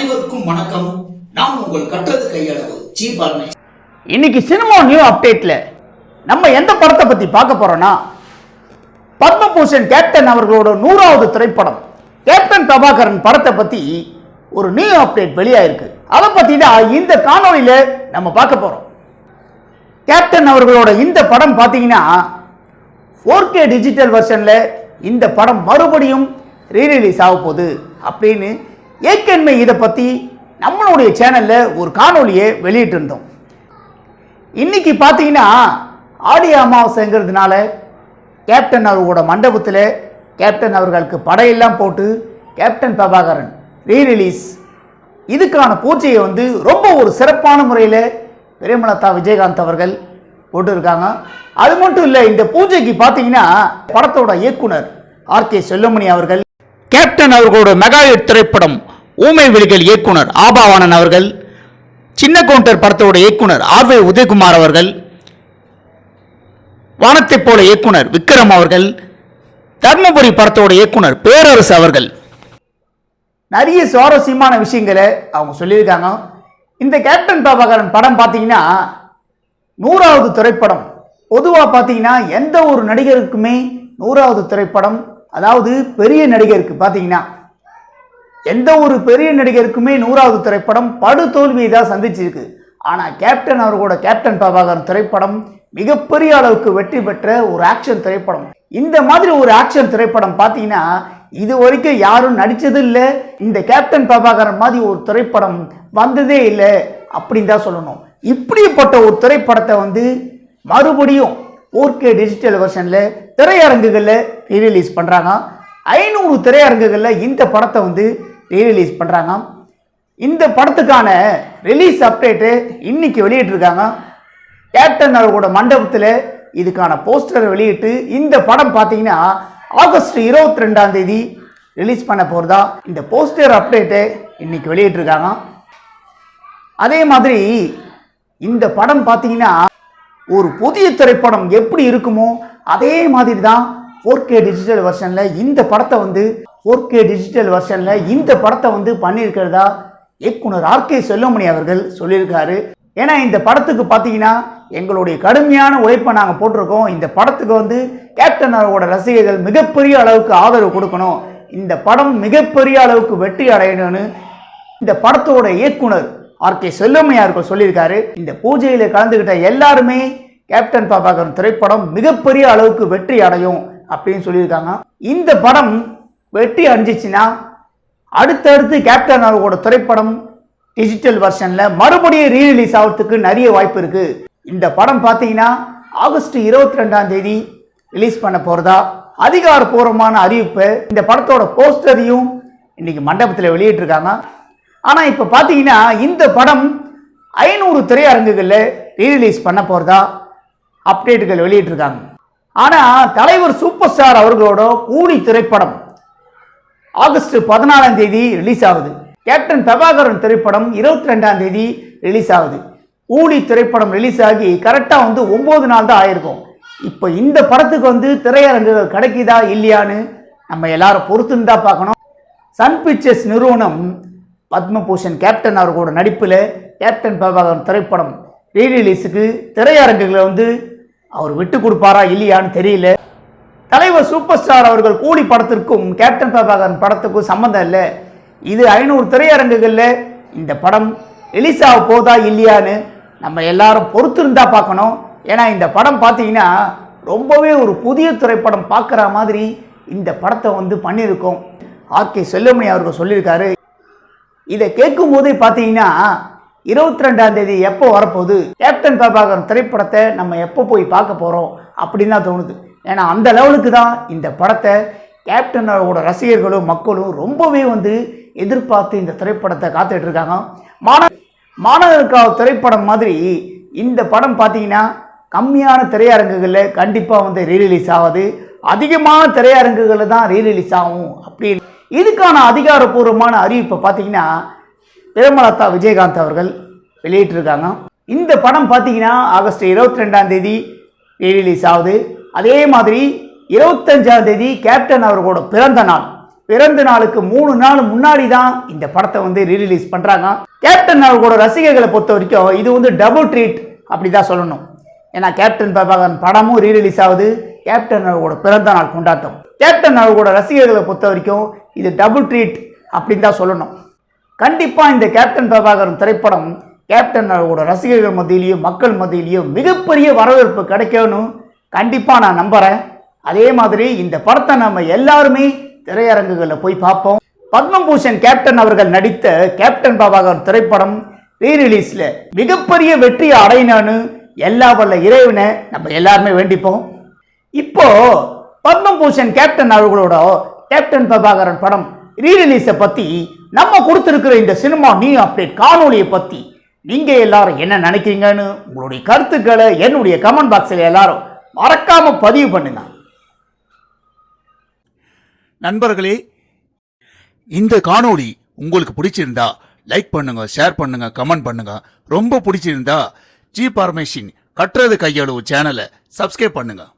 அனைவருக்கும் வணக்கம். நாம் உங்கள் கற்றது கையளவு ஜி பாலனை இன்னைக்கு சினிமா நியூ அப்டேட்ல நம்ம எந்த படத்தை பத்தி பார்க்க போறோம்னா பத்மபூஷன் கேப்டன் அவர்களோட நூறாவது திரைப்படம் கேப்டன் பிரபாகரன் படத்தை பத்தி ஒரு நியூ அப்டேட் வெளியாயிருக்கு. அதை பத்தி தான் இந்த காணொலியில நம்ம பார்க்க போறோம். கேப்டன் அவர்களோட இந்த படம் பார்த்தீங்கன்னா ஃபோர் கே டிஜிட்டல் வெர்ஷனில் இந்த படம் மறுபடியும் ரீரிலீஸ் ஆக போகுது அப்படின்னு ஏற்கனவே இதை பற்றி நம்மளுடைய சேனலில் ஒரு காணொலியை வெளியிட்டிருந்தோம். இன்னைக்கு பார்த்தீங்கன்னா ஆடி அமாவாசைங்கிறதுனால கேப்டன் அவர்களோட மண்டபத்தில் கேப்டன் அவர்களுக்கு படையெல்லாம் போட்டு கேப்டன் பிரபாகரன் ரீரிலீஸ் இதுக்கான பூஜையை வந்து ரொம்ப ஒரு சிறப்பான முறையில் பிரேமலதா விஜயகாந்த் அவர்கள் போட்டிருக்காங்க. அது மட்டும் இல்லை இந்த பூஜைக்கு பார்த்தீங்கன்னா படத்தோட இயக்குனர் ஆர் கே செல்லமணி அவர்கள் கேப்டன் அவர்களோட மெகா திரைப்படம் ஊமை விழிகள் இயக்குனர் ஆபாவானன் அவர்கள் சின்ன கவுண்டர் படத்தோட இயக்குனர் ஆர்வே உதயகுமார் அவர்கள் வானத்தைப் போல இயக்குனர் விக்ரம் அவர்கள் தர்மபுரி படத்தோட இயக்குனர் பேரரசு அவர்கள். நிறைய சுவாரஸ்யமான விஷயங்களை அவங்க சொல்லியிருக்காங்க. இந்த கேப்டன் பிரபாகரன் படம் பார்த்தீங்கன்னா நூறாவது திரைப்படம். பொதுவாக பார்த்தீங்கன்னா எந்த ஒரு நடிகருக்குமே நூறாவது திரைப்படம் அதாவது பெரிய நடிகருக்கு பார்த்தீங்கன்னா எந்த ஒரு பெரிய நடிகருக்குமே நூறாவது திரைப்படம் படு தோல்வியை தான் சந்திச்சிருக்கு. ஆனால் கேப்டன் அவர்களோட கேப்டன் பிரபாகரன் திரைப்படம் மிகப்பெரிய அளவுக்கு வெற்றி பெற்ற ஒரு ஆக்ஷன் திரைப்படம். இந்த மாதிரி ஒரு ஆக்ஷன் திரைப்படம் பார்த்தீங்கன்னா இது வரைக்கும் யாரும் நடித்தது இல்லை. இந்த கேப்டன் பிரபாகரன் மாதிரி ஒரு திரைப்படம் வந்ததே இல்லை அப்படின்னு தான் சொல்லணும். இப்படிப்பட்ட ஒரு திரைப்படத்தை வந்து மறுபடியும் 4K டிஜிட்டல் வெர்ஷனில் திரையரங்குகளில் ரீரிலீஸ் பண்ணுறாங்க ஐநூறு திரையரங்குகளில் இந்த படத்தை வந்து ரீரிலீஸ் பண்ணுறாங்க இந்த படத்துக்கான ரிலீஸ் அப்டேட்டு இன்னைக்கு வெளியிட்டிருக்காங்க கேப்டன் அவர்களோட மண்டபத்தில் இதுக்கான போஸ்டர் வெளியிட்டு இந்த படம் பார்த்தீங்கன்னா ஆகஸ்ட் இருபத்தி ரெண்டாம் தேதி ரிலீஸ் பண்ண போகிறதா இந்த போஸ்டர் அப்டேட்டு இன்னைக்கு வெளியிட்டிருக்காங்க அதே மாதிரி இந்த படம் பார்த்தீங்கன்னா ஒரு புதிய திரைப்படம் எப்படி இருக்குமோ அதே மாதிரி தான் ஃபோர் கே டிஜிட்டல் வெர்ஷனில் இந்த படத்தை வந்து ஃபோர் கே டிஜிட்டல் வெர்ஷனில் இந்த படத்தை வந்து பண்ணியிருக்கிறதா இயக்குனர் ஆர் கே செல்லமணி அவர்கள் சொல்லியிருக்காரு. ஏன்னா இந்த படத்துக்கு பார்த்தீங்கன்னா எங்களுடைய கடுமையான உழைப்பை நாங்கள் போட்டிருக்கோம். இந்த படத்துக்கு வந்து கேப்டன் அவரோட ரசிகர்கள் மிகப்பெரிய அளவுக்கு ஆதரவு கொடுக்கணும். இந்த படம் மிகப்பெரிய அளவுக்கு வெற்றி அடையணும்னு இந்த படத்தோட இயக்குனர் ஆர் கே செல்லம்மையார்கள் சொல்லியிருக்காரு. இந்த பூஜையில் கலந்துகிட்ட எல்லாருமே கேப்டன் பாபாகரன் திரைப்படம் மிகப்பெரிய அளவுக்கு வெற்றி அடையும் அப்படின்னு சொல்லியிருக்காங்க. இந்த படம் வெற்றி அடைஞ்சிச்சுன்னா அடுத்தடுத்து கேப்டன் அவர்களோட திரைப்படம் டிஜிட்டல் வெர்ஷனில் மறுபடியும் ரீரிலீஸ் ஆகிறதுக்கு நிறைய வாய்ப்பு இருக்குது இந்த படம் பார்த்தீங்கன்னா ஆகஸ்ட் இருபத்தி ரெண்டாம் தேதி ரிலீஸ் பண்ண போகிறதா அதிகாரப்பூர்வமான அறிவிப்பு. இந்த படத்தோட போஸ்டரையும் இன்னைக்கு மண்டபத்தில் வெளியிட்டிருக்காங்க. ஆனால் இப்போ பார்த்தீங்கன்னா இந்த படம் ஐநூறு திரையரங்குகளில் ரீரிலீஸ் பண்ண போகிறதா அப்டேட்டுகள் வெளியிட்டிருக்காங்க. ஆனால் தலைவர் சூப்பர் ஸ்டார் அவர்களோட கூலி திரைப்படம் ஆகஸ்ட் பதினாலாம் தேதி ரிலீஸ் ஆகுது. கேப்டன் பிரபாகரன் திரைப்படம் இருபத்தி ரெண்டாம் தேதி ரிலீஸ் ஆகுது. ஊழி திரைப்படம் ரிலீஸ் ஆகி கரெக்டாக வந்து ஒம்பது நாள் தான் ஆயிருக்கும். இப்போ இந்த படத்துக்கு வந்து திரையரங்குகள் கிடைக்குதா இல்லையான்னு நம்ம எல்லாரும் பொறுத்துன்னு தான் பார்க்கணும். சன் பிக்சர்ஸ் நிறுவனம் பத்மபூஷன் கேப்டன் அவர்களோட நடிப்பில் கேப்டன் பிரபாகரன் திரைப்படம் ரீரிலீஸுக்கு திரையரங்குகளை வந்து அவர் விட்டு கொடுப்பாரா இல்லையான்னு தெரியல. தலைவர் சூப்பர் ஸ்டார் அவர்கள் கூலி படத்திற்கும் கேப்டன் பிரபாகரன் படத்துக்கும் சம்மந்தம் இல்லை. இது ஐநூறு திரையரங்குகளில் இந்த படம் ரிலீஸ் ஆக போதா இல்லையான்னு நம்ம எல்லாரும் பொறுத்திருந்தா பார்க்கணும். ஏன்னா இந்த படம் பார்த்தீங்கன்னா ரொம்பவே ஒரு புதிய திரைப்படம் பார்க்குற மாதிரி இந்த படத்தை வந்து பண்ணியிருக்கோம். ஆர் கே செல்லமணி அவர்கள் சொல்லியிருக்காரு இதை கேட்கும் போதே பார்த்தீங்கன்னா இருபத்தி ரெண்டாம் தேதி எப்போ வரப்போகுது? கேப்டன் பிரபாகரன் திரைப்படத்தை நம்ம எப்போ போய் பார்க்க போகிறோம் அப்படின்னு தான் தோணுது. ஏன்னா அந்த லெவலுக்கு தான் இந்த படத்தை கேப்டனோட ரசிகர்களும் மக்களும் ரொம்பவே வந்து எதிர்பார்த்து இந்த திரைப்படத்தை காத்துட்டு இருக்காங்க. மாண மாணவர்களுக்காக திரைப்படம் மாதிரி இந்த படம் பார்த்தீங்கன்னா கம்மியான திரையரங்குகளில் கண்டிப்பாக வந்து ரீரிலீஸ் ஆகுது. அதிகமான திரையரங்குகளில் தான் ரீரிலீஸ் ஆகும் அப்படின்னு இதுக்கான அதிகாரப்பூர்வமான அறிவிப்பை பார்த்தீங்கன்னா பிரேமலதா விஜயகாந்த் அவர்கள் வெளியிட்டிருக்காங்க. இந்த படம் பார்த்தீங்கன்னா ஆகஸ்ட் இருபத்தி ரெண்டாம் தேதி ரீரிலீஸ் ஆகுது. அதே மாதிரி இருபத்தஞ்சாம் தேதி கேப்டன் அவர்களோட பிறந்த நாள். பிறந்த நாளுக்கு மூணு நாள் முன்னாடி தான் இந்த படத்தை வந்து ரீரிலீஸ் பண்ணுறாங்க கேப்டன் அவர்களோட ரசிகர்களை பொறுத்த வரைக்கும் இது வந்து டபுள் ட்ரீட் அப்படி தான் சொல்லணும். ஏன்னா கேப்டன் பிரபாகரன் படமும் ரீரிலீஸ் ஆகுது. கேப்டன் அவர்களோட பிறந்த நாள் கொண்டாட்டம். கேப்டன் அவர்களோட ரசிகர்களை பொறுத்த வரைக்கும் இது டபுள் ட்ரீட் அப்படின்னு தான் சொல்லணும். கண்டிப்பாக இந்த கேப்டன் பிரபாகரன் திரைப்படம் கேப்டன் அவர்களோட ரசிகர்கள் மத்தியிலையும் மக்கள் மத்தியிலையும் மிகப்பெரிய வரவேற்பு கிடைக்கணும். கண்டிப்பாக நான் நம்புகிறேன் அதே மாதிரி இந்த படத்தை நம்ம எல்லாருமே திரையரங்குகளில் போய் பார்ப்போம். பத்மபூஷன் கேப்டன் அவர்கள் நடித்த கேப்டன் பிரபாகரன் திரைப்படம் ரீரிலீஸ்ல மிகப்பெரிய வெற்றியை அடையணும்னு எல்லா வல்ல இறைவனை நம்ம எல்லாருமே வேண்டிப்போம். இப்போது பத்மபூஷன் கேப்டன் அவர்களோட கேப்டன் பிரபாகரன் படம் ரீரிலீஸை பற்றி நம்ம கொடுத்துருக்கிற இந்த சினிமா நியூ அப்டேட் காணொலியை பற்றி நீங்கள் எல்லாரும் என்ன நினைக்கிறீங்கன்னு உங்களுடைய கருத்துக்களை என்னுடைய கமெண்ட் பாக்ஸில் எல்லாரும் மறக்காமல் பதிவு பண்ணுங்க. நண்பர்களே இந்த காணொளி உங்களுக்கு பிடிச்சிருந்தா லைக் பண்ணுங்க ஷேர் பண்ணுங்க கமெண்ட் பண்ணுங்க. ரொம்ப பிடிச்சிருந்தா ஜி பார்மேஷின் கட்டுறது கையளவு சேனலை சப்ஸ்கிரைப் பண்ணுங்கள்